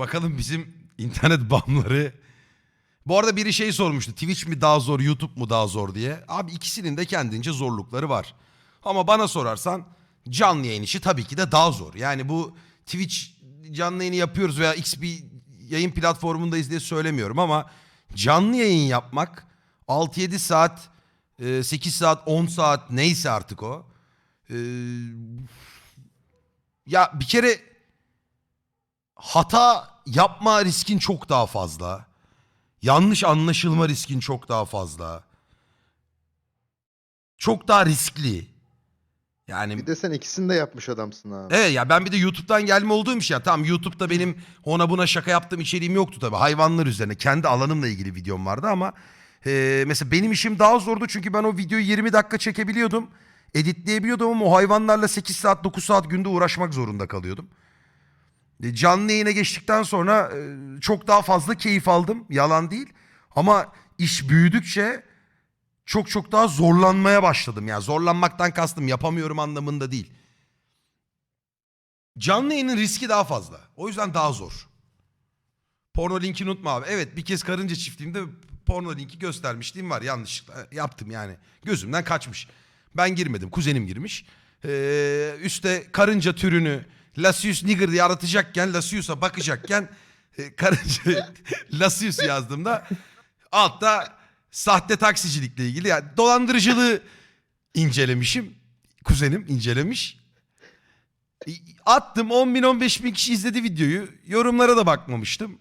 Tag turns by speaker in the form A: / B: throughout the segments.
A: Bakalım bizim internet bağımları. Bu arada biri şey sormuştu. Twitch mi daha zor, YouTube mu daha zor diye. Abi ikisinin de kendince zorlukları var. Ama bana sorarsan canlı yayın işi tabii ki de daha zor. Yani bu Twitch canlı yayını yapıyoruz veya X bir yayın platformundayız diye söylemiyorum ama canlı yayın yapmak 6-7 saat, e, 8 saat, 10 saat neyse artık o. E, Ya bir kere hata yapma riskin çok daha fazla. Yanlış anlaşılma riskin çok daha fazla. Çok daha riskli. Yani
B: Bir de sen ikisini de yapmış adamsın abi.
A: Evet ya ben bir de YouTube'dan gelme olduğum için ya tamam YouTube'da benim ona buna şaka yaptığım içeriğim yoktu tabii. Hayvanlar üzerine kendi alanımla ilgili videom vardı ama e, mesela benim işim daha zordu çünkü ben o videoyu 20 dakika çekebiliyordum. Editleyebiliyordum ama o hayvanlarla 8 saat 9 saat günde uğraşmak zorunda kalıyordum. E, Canlı yayına geçtikten sonra e, çok daha fazla keyif aldım. Yalan değil. Ama iş büyüdükçe çok çok daha zorlanmaya başladım. Yani zorlanmaktan kastım yapamıyorum anlamında değil. Canlı yayının riski daha fazla. O yüzden daha zor. Porno linkini unutma abi. Evet bir kez karınca çiftliğimde porno linki göstermişliğim var. Yanlışlıkla yaptım yani. Gözümden kaçmış. Ben girmedim. Kuzenim girmiş. Ee, üste karınca türünü Lasius nigger diye aratacakken Lasius'a bakacakken e, karınca Lasius yazdığımda altta sahte taksicilikle ilgili yani dolandırıcılığı incelemişim. Kuzenim incelemiş. Attım 10 bin 15 bin kişi izledi videoyu. Yorumlara da bakmamıştım.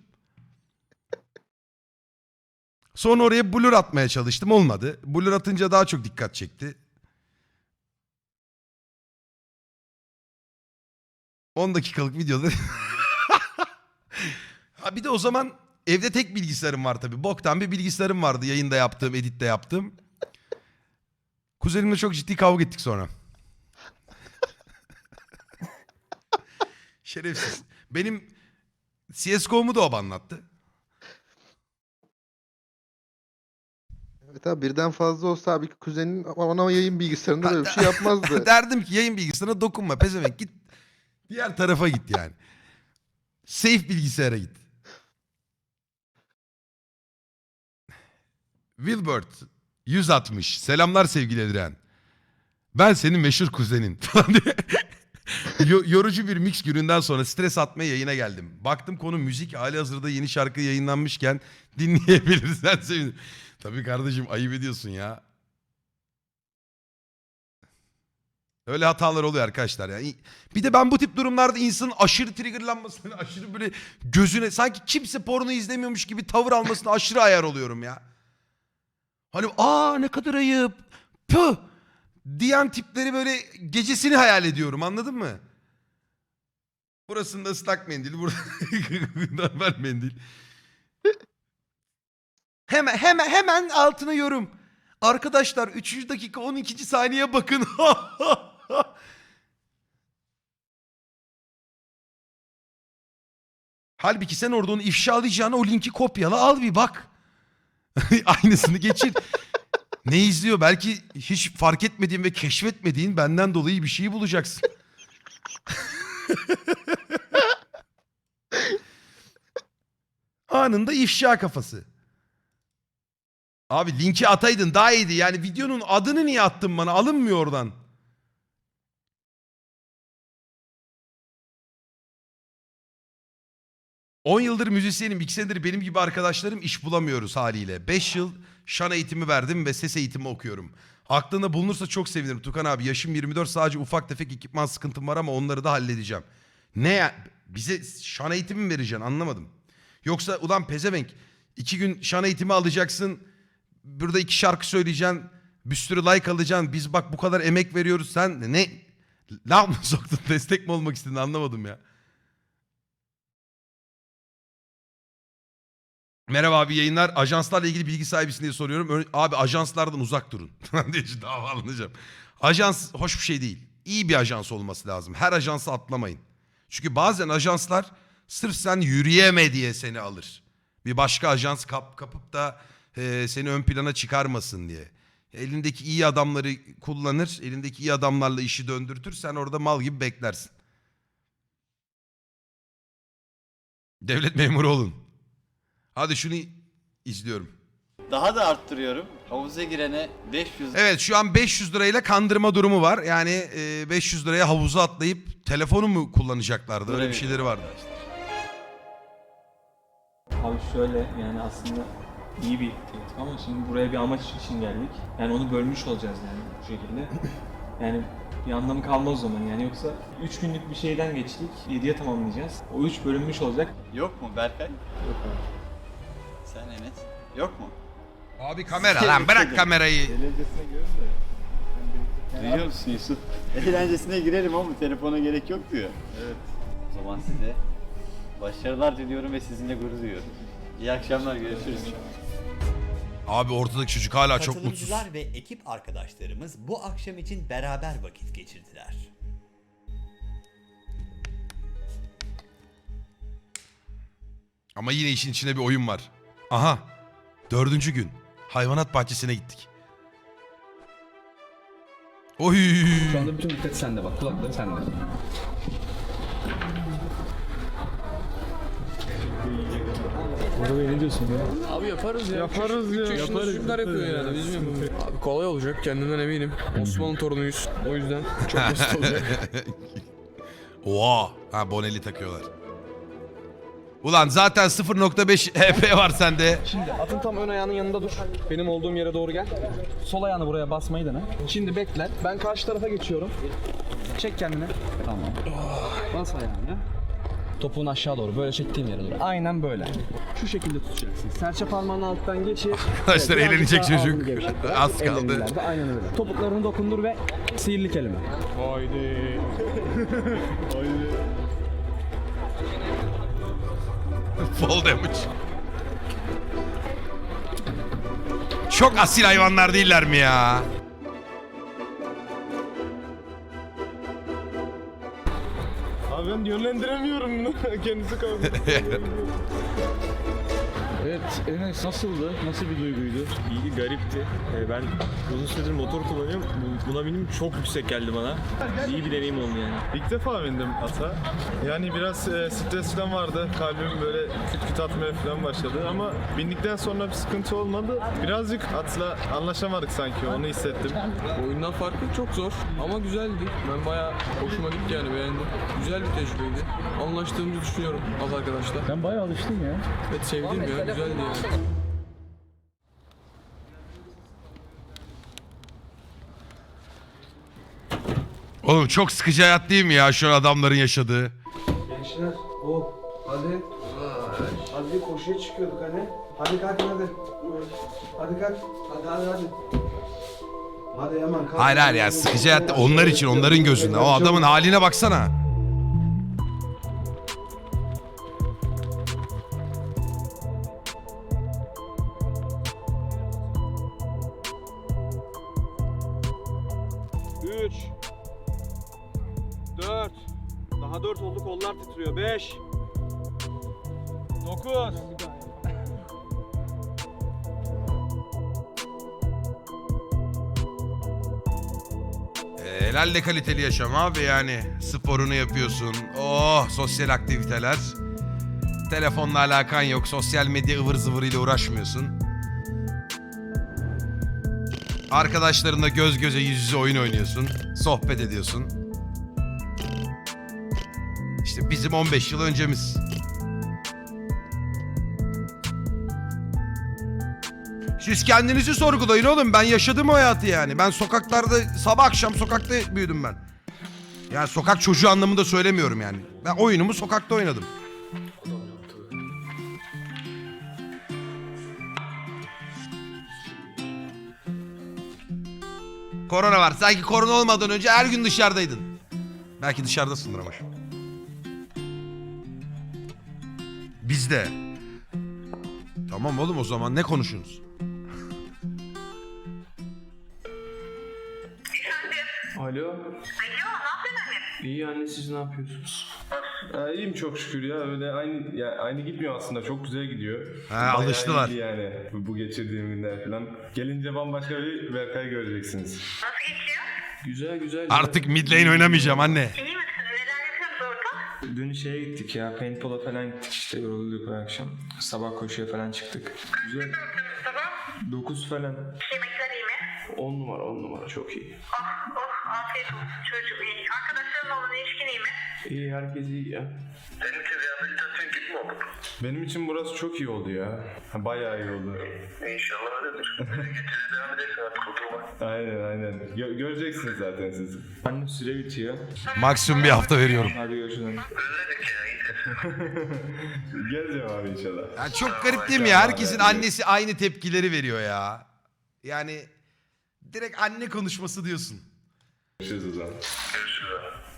A: Sonra oraya blur atmaya çalıştım. Olmadı. Blur atınca daha çok dikkat çekti. 10 dakikalık videoda. ha bir de o zaman evde tek bilgisayarım var tabii. Boktan bir bilgisayarım vardı. Yayında yaptığım, editte yaptığım. Kuzenimle çok ciddi kavga ettik sonra. Şerefsiz. Benim CSGO'mu da o anlattı.
B: Evet abi birden fazla olsa abi kuzenin ana yayın bilgisayarında böyle bir şey yapmazdı.
A: Derdim ki yayın bilgisayarına dokunma pezevenk git. Diğer tarafa git yani. Safe bilgisayara git. Wilbert 160. Selamlar sevgili Edren. Ben senin meşhur kuzenin yorucu bir mix gününden sonra stres atmaya yayına geldim. Baktım konu müzik hali hazırda yeni şarkı yayınlanmışken dinleyebilirsen sevinirim. Tabii kardeşim ayıp ediyorsun ya. Öyle hatalar oluyor arkadaşlar ya. Bir de ben bu tip durumlarda insanın aşırı triggerlanmasını, aşırı böyle gözüne sanki kimse porno izlemiyormuş gibi tavır almasına aşırı ayar oluyorum ya. Hani aa ne kadar ayıp. Püh diyen tipleri böyle gecesini hayal ediyorum anladın mı? Burasında ıslak mendil, burada normal mendil. Hemen hemen hemen altına yorum. Arkadaşlar 3. dakika 12. saniye bakın. Halbuki sen orada onu ifşalayacağına o linki kopyala al bir bak. Aynısını geçir. ne izliyor? Belki hiç fark etmediğin ve keşfetmediğin benden dolayı bir şeyi bulacaksın. Anında ifşa kafası. Abi linki ataydın daha iyiydi. Yani videonun adını niye attın bana? Alınmıyor oradan. On yıldır müzisyenim. iki senedir benim gibi arkadaşlarım iş bulamıyoruz haliyle. Beş yıl şan eğitimi verdim ve ses eğitimi okuyorum. Aklında bulunursa çok sevinirim Tukan abi. Yaşım 24 sadece ufak tefek ekipman sıkıntım var ama onları da halledeceğim. Ne ya? Bize şan eğitimi mi vereceksin anlamadım. Yoksa ulan pezevenk iki gün şan eğitimi alacaksın. Burada iki şarkı söyleyeceksin. Bir sürü like alacaksın. Biz bak bu kadar emek veriyoruz. Sen ne? Laf mı soktun? Destek mi olmak istedin anlamadım ya. Merhaba abi yayınlar. Ajanslarla ilgili bilgi sahibisin diye soruyorum. Abi ajanslardan uzak durun. diye davalanacağım. Ajans hoş bir şey değil. İyi bir ajans olması lazım. Her ajansı atlamayın. Çünkü bazen ajanslar sırf sen yürüyeme diye seni alır. Bir başka ajans kap, kapıp da e, seni ön plana çıkarmasın diye. Elindeki iyi adamları kullanır. Elindeki iyi adamlarla işi döndürtür. Sen orada mal gibi beklersin. Devlet memuru olun. Hadi şunu izliyorum.
C: Daha da arttırıyorum. Havuza girene 500
A: Evet şu an 500 lirayla kandırma durumu var. Yani e, 500 liraya havuza atlayıp telefonu mu kullanacaklardı? Öyle bir şeyleri vardı.
D: Abi şöyle yani aslında iyi bir teklif ama şimdi buraya bir amaç için geldik. Yani onu bölmüş olacağız yani bu şekilde. Yani bir anlamı kalmaz o zaman yani yoksa 3 günlük bir şeyden geçtik 7'ye tamamlayacağız. O 3 bölünmüş olacak.
C: Yok mu Berkay?
D: Yok abi.
C: Sen Enes. Yok mu?
A: Abi kamera lan bırak kamerayı.
C: Duyuyor musun Yusuf? Eğlencesine girerim ama telefona gerek yok diyor. Evet. O zaman size başarılar diliyorum ve sizinle gurur duyuyorum. İyi akşamlar görüşürüz.
A: Abi ortadaki çocuk hala çok mutsuz.
E: Katılımcılar ve ekip arkadaşlarımız bu akşam için beraber vakit geçirdiler.
A: Ama yine işin içinde bir oyun var. Aha. Dördüncü gün. Hayvanat bahçesine gittik. Oy.
F: Şu anda bütün dikkat sende bak. Kulakları sende.
G: Abi yaparız ya. Yaparız ya. Yaparız. Çocuklar yapıyor. Biz mi? Abi kolay olacak kendimden eminim. Osmanlı torunuyuz. O yüzden çok basit olacak.
A: Oha. Ha boneli takıyorlar. Ulan zaten 0.5 HP var sende.
F: Şimdi atın tam ön ayağının yanında dur. Benim olduğum yere doğru gel. Sol ayağını buraya basmayı dene. Şimdi bekle. Ben karşı tarafa geçiyorum. Çek kendini. Tamam. Bas ayağını. Topuğun aşağı doğru. Böyle çektiğim yere doğru. Aynen böyle. Şu şekilde tutacaksın. Serçe parmağının alttan geçir.
A: Arkadaşlar
F: Evet,
A: eğlenecek
F: birazcık daha
A: çocuk.
F: ağzını gevşet biraz.
A: Az kaldı.
F: Ellerini ileride, Aynen öyle. Topuklarını dokundur ve sihirli kelime.
A: Fall damage. Çok asil hayvanlar değiller mi ya?
H: Abi ben yönlendiremiyorum bunu. Kendisi kaldı. Evet Enes nasıldı? Nasıl bir duyguydu?
I: İyi, garipti. Ee, Ben uzun süredir motor kullanıyorum. Bu- Buna binim çok yüksek geldi bana. İyi bir deneyim oldu yani.
H: İlk defa bindim ata. Yani biraz e, stres falan vardı. Kalbim böyle küt küt atmaya falan başladı ama bindikten sonra bir sıkıntı olmadı. Birazcık atla anlaşamadık sanki onu hissettim.
G: Oyundan farklı çok zor ama güzeldi. Ben bayağı hoşuma gitti yani beğendim. Güzel bir tecrübeydi. Anlaştığımızı düşünüyorum az arkadaşlar.
H: Ben bayağı alıştım ya.
G: Evet sevdim ya güzeldi yani.
A: Oğlum çok sıkıcı hayat değil mi ya şu adamların yaşadığı?
J: Gençler, o hadi. Hadi koşuya çıkıyorduk hani. Hadi kalkın hadi. Hadi kalk. Hadi hadi hadi. Hadi hemen kalk.
A: Hayır hayır ya sıkıcı hayat onlar için onların gözünde. O adamın haline baksana.
J: Daha dört oldu kollar titriyor. Beş. Dokuz.
A: Ee, Helal de kaliteli yaşam abi yani. Sporunu yapıyorsun. Oh sosyal aktiviteler. Telefonla alakan yok. Sosyal medya ıvır zıvırıyla uğraşmıyorsun. Arkadaşlarınla göz göze yüz yüze oyun oynuyorsun. Sohbet ediyorsun. Bizim 15 yıl öncemiz. Siz kendinizi sorgulayın oğlum. Ben yaşadım o hayatı yani. Ben sokaklarda sabah akşam sokakta büyüdüm ben. Yani sokak çocuğu anlamında söylemiyorum yani. Ben oyunumu sokakta oynadım. Korona var. Sanki korona olmadan önce her gün dışarıdaydın. Belki dışarıdasındır ama Bizde. Tamam oğlum o zaman ne konuşuyorsunuz?
G: Alo. Alo ne yapıyorsun anne? İyi anne siz ne yapıyorsunuz?
H: Ha, iyiyim çok şükür ya öyle aynı ya aynı gitmiyor aslında çok güzel gidiyor.
A: Ha,
H: Bayağı
A: alıştılar.
H: iyiydi yani bu, bu geçirdiğim günler falan. Gelince bambaşka bir Berkay göreceksiniz.
G: Güzel güzel.
A: Artık mid lane oynamayacağım anne.
D: Dün şeye gittik ya, paintball'a falan gittik işte yorulduk akşam. Sabah koşuya falan çıktık. Güzel. 9 falan.
K: Yemekler iyi mi?
J: 10 numara 10 numara çok iyi.
K: Oh afiyet olsun çocuğum iyi. Arkadaşların olan ilişkin iyi mi?
J: İyi herkes iyi ya.
K: Senin için rehabilitasyon gibi mi oldu?
H: Benim için burası çok iyi oldu ya. Bayağı iyi oldu.
K: İnşallah öyledir. Getirir devam edersin artık oturma.
H: Aynen aynen. Gö- göreceksiniz zaten siz.
D: Annem süre bitiyor.
A: Maksimum bir hafta veriyorum.
D: Hadi görüşürüz.
K: Özledik ya.
H: Geleceğim abi inşallah.
A: Ya çok garip değil mi ya? Herkesin annesi aynı tepkileri veriyor ya. Yani direkt anne konuşması diyorsun.
H: Görüşürüz o zaman.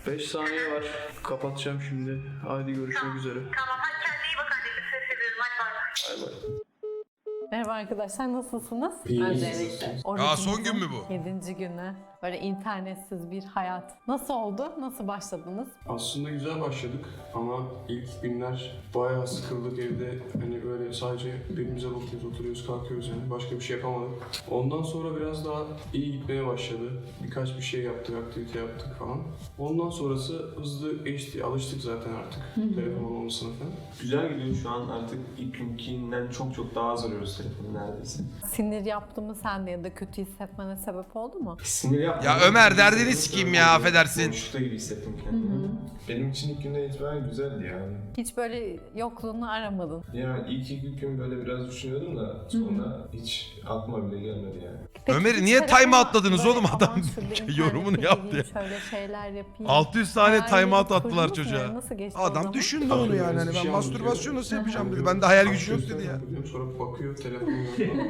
J: 5 saniye var. Kapatacağım şimdi. Haydi görüşmek üzere.
K: Tamam hadi kendine iyi bak anneciğim. Ses ediyorum hadi bay bay.
L: Merhaba arkadaşlar nasılsınız?
J: İyi,
L: Öncelikle.
A: Aa, son gün mü bu?
L: 7. günü. Böyle internetsiz bir hayat. Nasıl oldu? Nasıl başladınız?
J: Aslında güzel başladık ama ilk günler bayağı sıkıldık evde. Hani böyle sadece birbirimize bakıyoruz, oturuyoruz, kalkıyoruz yani. Başka bir şey yapamadık. Ondan sonra biraz daha iyi gitmeye başladı. Birkaç bir şey yaptık, aktivite yaptık falan. Ondan sonrası hızlı geçti. Alıştık zaten artık telefon olmamasına falan.
D: Güzel gidiyor şu an artık ilk günkinden çok çok daha az arıyoruz telefonu neredeyse.
L: Sinir yaptı mı sende ya da kötü hissetmene sebep oldu mu?
D: Sinir yapma.
A: Ya Ömer, derdini sikeyim ya, affedersin.
D: Boşlukta gibi hissettim kendimi.
H: Benim için ilk günden itibaren güzeldi yani.
L: Hiç böyle yokluğunu aramadın.
H: Yani ilk iki gün böyle biraz düşünüyordum da sonra hiç aklıma bile gelmedi yani.
A: Ömer'i niye time outladınız
L: böyle,
A: oğlum? Adam
L: "Aman şurada internete
A: yorumunu yaptı ya.
L: Şöyle şeyler yapayım.
A: 600 tane time out attılar
L: mu?
A: çocuğa.
L: Nasıl geçti o
A: Adam düşündü onu yani. Hani ben
J: şey
A: mastürbasyon nasıl yapacağım dedi. Bende hayal gücü yok dedi ya.
J: Sonra bakıyor telefonu yok falan.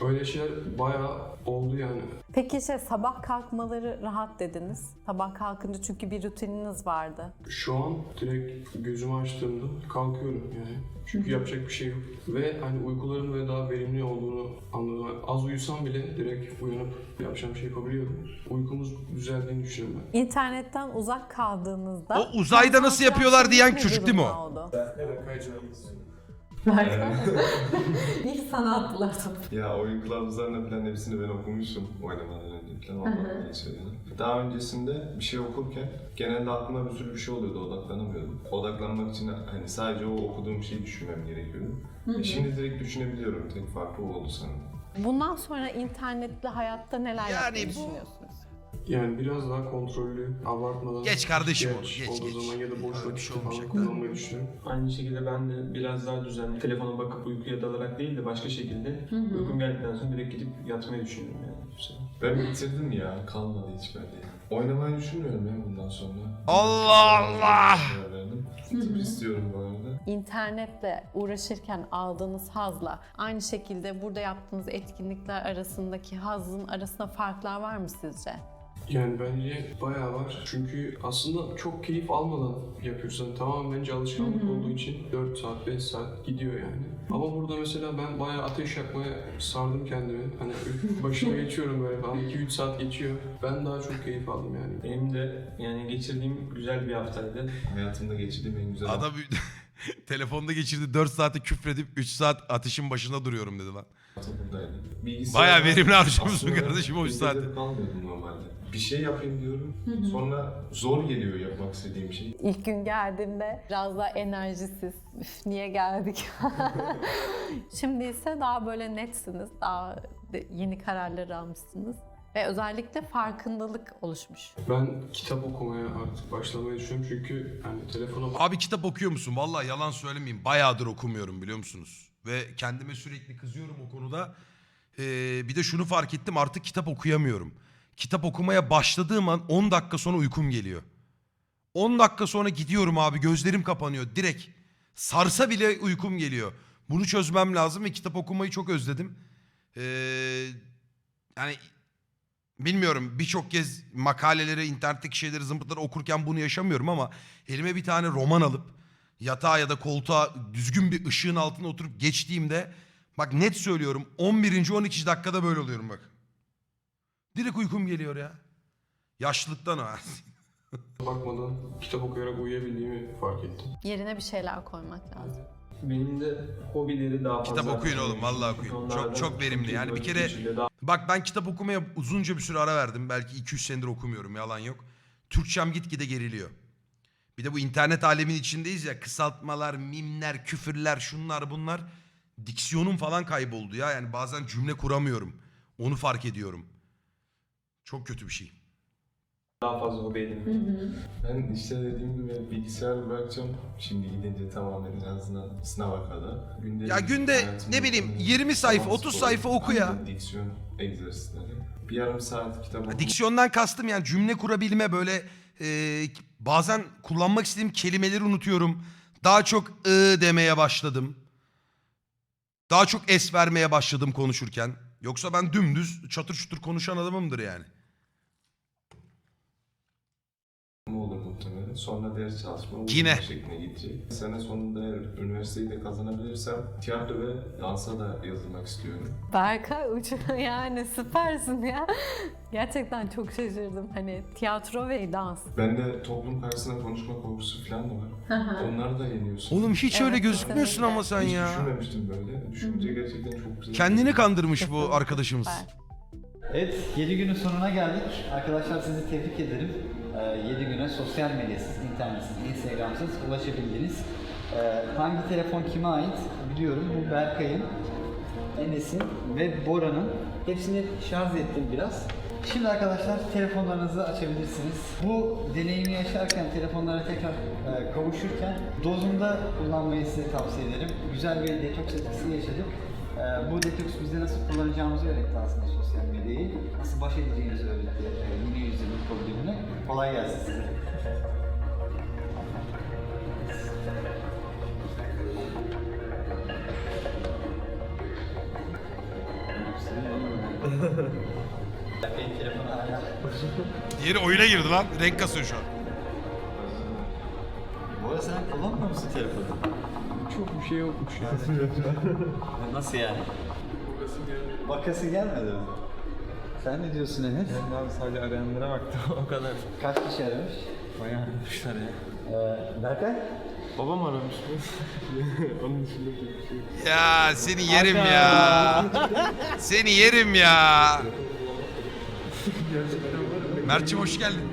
J: Öyle şeyler bayağı oldu yani.
L: Peki şey sabah kalkmaları rahat dediniz. Sabah kalkınca çünkü bir rutininiz vardı.
J: Şu an direkt gözümü açtığımda kalkıyorum yani. Çünkü yapacak bir şey yok. Ve hani uykuların ve daha verimli olduğunu anladım. Az uyusam bile direkt uyanıp yapacağım şey yapabiliyordum. Uykumuz düzeldiğini düşünüyorum ben.
L: İnternetten uzak kaldığınızda...
A: O uzayda nasıl yapıyorlar diyen çocuk değil mi o?
L: oldu?
J: Evet kayıcıyız.
L: İlk sana attılar topu.
H: Ya oyun kılavuzlarını falan hepsini ben okumuşum oynamadan önce falan ondan geçiyor yani. Daha öncesinde bir şey okurken genelde aklıma bir sürü bir şey oluyordu odaklanamıyordum. Odaklanmak için hani sadece o okuduğum şeyi düşünmem gerekiyordu. E şimdi direkt düşünebiliyorum. Tek farkı o oldu sanırım.
L: Bundan sonra internetli hayatta neler
A: Yani
L: yapmayı
A: bu-
L: düşünüyorsunuz?
J: Yani biraz daha kontrollü, abartmadan...
A: Geç kardeşim onu, geç,
J: olduğu
A: geç.
J: zaman ya da boş vakit
A: şey
J: falan
A: olmayacak.
J: kullanmayı düşünüyorum.
D: Aynı şekilde ben de biraz daha düzenli telefona bakıp uykuya dalarak değil de başka şekilde uykum geldikten sonra direkt gidip yatmayı düşünüyorum yani.
H: Ben bitirdim ya. Kalmadı hiç bende. Oynamayı düşünmüyorum ya bundan sonra.
A: Allah Allah!
H: Tabii istiyorum bu arada.
L: İnternetle uğraşırken aldığınız hazla aynı şekilde burada yaptığınız etkinlikler arasındaki hazın arasında farklar var mı sizce?
J: Yani bence bayağı var. Çünkü aslında çok keyif almadan yapıyorsun. Yani tamamen bence alışkanlık olduğu için 4 saat, 5 saat gidiyor yani. Ama burada mesela ben bayağı ateş yakmaya sardım kendimi. Hani başına geçiyorum böyle falan. 2-3 saat geçiyor. Ben daha çok keyif aldım yani.
D: Benim de yani geçirdiğim güzel bir haftaydı.
H: Hayatımda geçirdiğim en güzel
A: Adam telefonda geçirdi 4 saati küfredip 3 saat ateşin başında duruyorum dedi lan.
H: hafta buradaydı. Bilgisayar
A: Bayağı verimli harcamışsın kardeşim o 3
H: bilgisayar
A: saati.
H: kalmıyordum normalde. Bir şey yapayım diyorum. Sonra zor geliyor yapmak istediğim şey.
L: İlk gün geldiğimde biraz daha enerjisiz. Üf, niye geldik? Şimdi ise daha böyle netsiniz. Daha yeni kararlar almışsınız. Ve özellikle farkındalık oluşmuş.
J: Ben kitap okumaya artık başlamayı düşünüyorum çünkü hani telefona
A: Abi kitap okuyor musun? Vallahi yalan söylemeyeyim. Bayağıdır okumuyorum biliyor musunuz? Ve kendime sürekli kızıyorum o konuda. Ee, bir de şunu fark ettim artık kitap okuyamıyorum. Kitap okumaya başladığım an 10 dakika sonra uykum geliyor. 10 dakika sonra gidiyorum abi gözlerim kapanıyor direkt. Sarsa bile uykum geliyor. Bunu çözmem lazım ve kitap okumayı çok özledim. Ee, yani bilmiyorum birçok kez makaleleri, internetteki şeyleri, zımpıtları okurken bunu yaşamıyorum ama elime bir tane roman alıp yatağa ya da koltuğa düzgün bir ışığın altına oturup geçtiğimde bak net söylüyorum 11. 12. dakikada böyle oluyorum bak. Direkt uykum geliyor ya. Yaşlılıktan o.
J: bakmadan kitap okuyarak uyuyabildiğimi fark ettim.
L: Yerine bir şeyler koymak lazım.
D: Benim de hobileri daha fazla.
A: Kitap okuyun oğlum, vallahi okuyun. Çok- çok verimli. Yani bir kere- Bak ben kitap okumaya uzunca bir süre ara verdim. Belki 2-3 senedir okumuyorum yalan yok. Türkçem gitgide geriliyor. Bir Bir de bu internet alemin içindeyiz ya kısaltmalar, mimler, küfürler, şunlar bunlar. Diksiyonum falan kayboldu ya. Yani bazen cümle kuramıyorum. Onu fark ediyorum. Çok kötü bir şey.
D: Daha fazla hobi edinmek.
J: Ben işte dediğim gibi bilgisayar bırakacağım. Şimdi gidince tamamen en azından sınava kadar. Günde
A: Ya günde ne bileyim 20 sayfa, 30 sayfa oku ya.
J: Diksiyon egzersizleri. Bir yarım saat kitap oku.
A: Diksiyondan kastım yani cümle kurabilme böyle e, bazen kullanmak istediğim kelimeleri unutuyorum. Daha çok ı demeye başladım. Daha çok es vermeye başladım konuşurken. Yoksa ben dümdüz çatır çutur konuşan adamımdır yani.
J: olur. Sonra ders çalışma
A: Yine.
J: şekline gidecek. Sene sonunda eğer üniversiteyi de kazanabilirsem tiyatro ve dansa da yazılmak istiyorum.
L: Berkay uç yani süpersin ya. Gerçekten çok şaşırdım. Hani tiyatro ve dans.
J: Bende toplum karşısında konuşma korkusu falan da var. Onları da yeniyorsun.
A: Oğlum hiç öyle
L: Evet,
A: gözükmüyorsun ama sen
J: Hiç
A: ya.
J: düşünmemiştim böyle. Düşününce gerçekten çok güzel.
A: Kendini kandırmış bu arkadaşımız.
C: Evet, 7 günün sonuna geldik. Arkadaşlar sizi tebrik ederim. 7 güne sosyal medyasız, internetsiz, instagramsız ulaşabildiniz. Ee, hangi telefon kime ait biliyorum. Bu Berkay'ın, Enes'in ve Bora'nın. Hepsini şarj ettim biraz. Şimdi arkadaşlar telefonlarınızı açabilirsiniz. Bu deneyimi yaşarken, telefonlara tekrar e, kavuşurken dozunda kullanmayı size tavsiye ederim. Güzel bir detoks etkisi yaşadık. Bu detoks bize nasıl kullanacağımızı öğretti aslında sosyal medyayı. Nasıl baş edeceğimizi öğretti yeni yüzyılın problemine. Kolay gelsin size.
A: Diğeri oyuna girdi lan. Renk kasıyor şu an.
C: Bu arada sen kullanmıyor musun telefonu?
G: Çok bir şey yokmuş ya.
C: Nasıl yani? Bakası gelmedi mi? Sen ne diyorsun Enes?
I: Ben abi sadece arayanlara baktım o kadar.
C: Kaç kişi aramış?
I: Bayağı aramışlar ya.
C: Ee, Berkay?
J: Babam aramış mı? Onun dışında bir şey.
A: Ya seni yerim ya. Seni yerim ya. Mert'cim hoş geldin.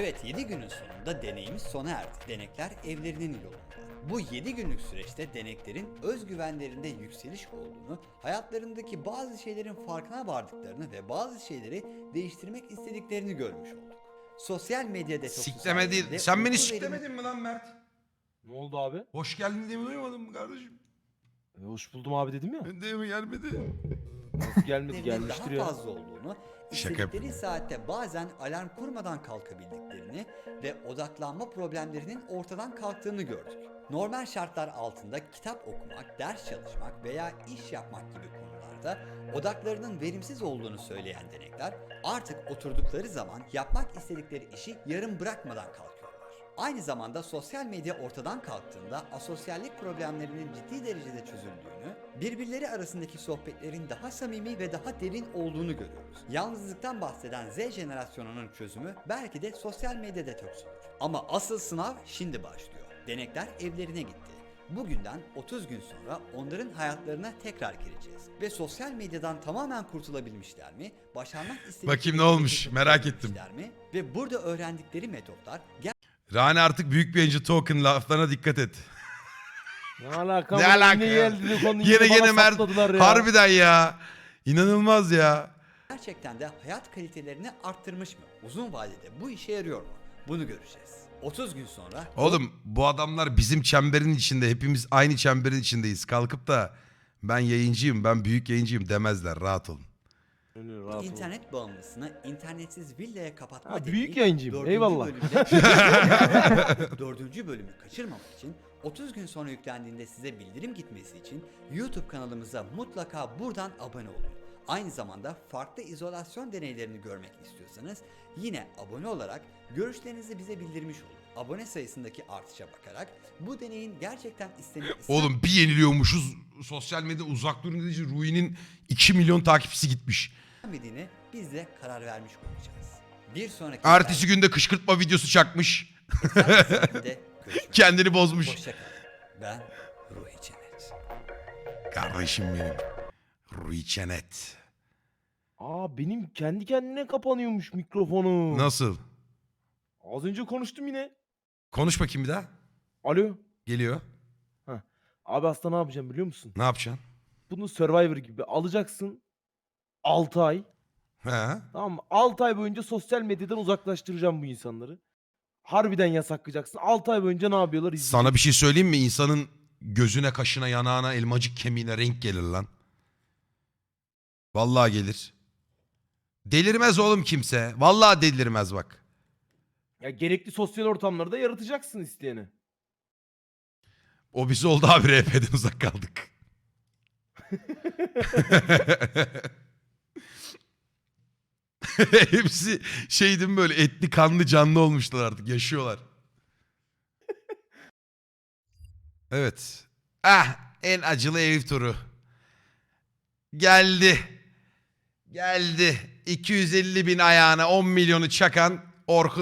E: Evet 7 günün sonunda deneyimiz sona erdi. Denekler evlerinin yolunda. Bu 7 günlük süreçte deneklerin özgüvenlerinde yükseliş olduğunu, hayatlarındaki bazı şeylerin farkına vardıklarını ve bazı şeyleri değiştirmek istediklerini görmüş olduk. Sosyal medya detoksu
A: Sikleme değil. Sen beni siklemedin mi lan Mert?
G: Ne oldu abi?
A: Hoş geldin diye mi duymadın mı kardeşim?
G: E, hoş buldum abi dedim ya.
A: Ben de mi gelmedi?
G: Nasıl gelmedi gelmiştir
E: daha
G: ya.
E: fazla olduğunu,
A: Şaka
E: istedikleri saatte bazen alarm kurmadan kalkabildiklerini ve odaklanma problemlerinin ortadan kalktığını gördük. Normal şartlar altında kitap okumak, ders çalışmak veya iş yapmak gibi konularda odaklarının verimsiz olduğunu söyleyen denekler artık oturdukları zaman yapmak istedikleri işi yarım bırakmadan kalkıyorlar. Aynı zamanda sosyal medya ortadan kalktığında asosyallik problemlerinin ciddi derecede çözüldüğünü, birbirleri arasındaki sohbetlerin daha samimi ve daha derin olduğunu görüyoruz. Yalnızlıktan bahseden Z jenerasyonunun çözümü belki de sosyal medya detoksudur. Ama asıl sınav şimdi başlıyor. Denekler evlerine gitti. Bugünden 30 gün sonra onların hayatlarına tekrar gireceğiz. Ve sosyal medyadan tamamen kurtulabilmişler mi? Başarmak istedikleri
A: Bakayım ne olmuş, merak ettim.
E: yapabilmişler Mi? Ve burada öğrendikleri metotlar
A: Rani artık büyük bir yayıncı token laflarına dikkat et.
G: Ne alaka?
A: Ne alaka
G: Yine
A: Yine Mert harbiden ya. İnanılmaz ya.
E: gerçekten de hayat kalitelerini arttırmış mı? Uzun vadede bu işe yarıyor mu? Bunu göreceğiz. 30 gün sonra
A: Oğlum bu adamlar bizim çemberin içinde. Hepimiz aynı çemberin içindeyiz. Kalkıp da ben yayıncıyım, ben büyük yayıncıyım demezler. Rahat olun.
G: Öyle rahat
E: internet bağımlısını internetsiz villaya kapatma
G: Ha, büyük yayıncıyım,
E: dördüncü
G: eyvallah.
E: bölümde- dördüncü bölümü kaçırmamak için 30 gün sonra yüklendiğinde size bildirim gitmesi için YouTube kanalımıza mutlaka buradan abone olun. Aynı zamanda farklı izolasyon deneylerini görmek istiyorsanız yine abone olarak görüşlerinizi bize bildirmiş olun. Abone sayısındaki artışa bakarak bu deneyin gerçekten istenip
A: Oğlum bir yeniliyormuşuz. Sosyal medya uzak durun dediği için Rui'nin 2 milyon takipçisi gitmiş.
E: istenmediğine biz de karar vermiş olacağız. Bir sonraki
A: Ertesi günde kışkırtma videosu çakmış. Kendini bozmuş.
E: Ben Ruhi Çenet.
A: Kardeşim benim. Rui Çenet.
M: Aa benim kendi kendine kapanıyormuş mikrofonu.
A: Nasıl?
M: Az önce konuştum yine.
A: Konuş bakayım bir daha.
M: Alo.
A: Geliyor.
M: Abi aslında ne yapacağım biliyor musun?
A: Ne yapacaksın?
M: Bunu Survivor gibi alacaksın. 6 ay.
A: He.
M: Tamam mı? 6 ay boyunca sosyal medyadan uzaklaştıracağım bu insanları. Harbiden yasaklayacaksın. 6 ay boyunca ne yapıyorlar izleyeceğiz.
A: Sana bir şey söyleyeyim mi? İnsanın gözüne, kaşına, yanağına, elmacık kemiğine renk gelir lan. Vallahi gelir. Delirmez oğlum kimse. Vallahi delirmez bak.
M: Ya gerekli sosyal ortamları da yaratacaksın isteyene.
A: O bizi oldu abi RP'den uzak kaldık. Hepsi şeydim böyle etli kanlı canlı olmuşlar artık yaşıyorlar. Evet. Ah en acılı ev turu. Geldi. Geldi. 250 bin ayağına 10 milyonu çakan Orkun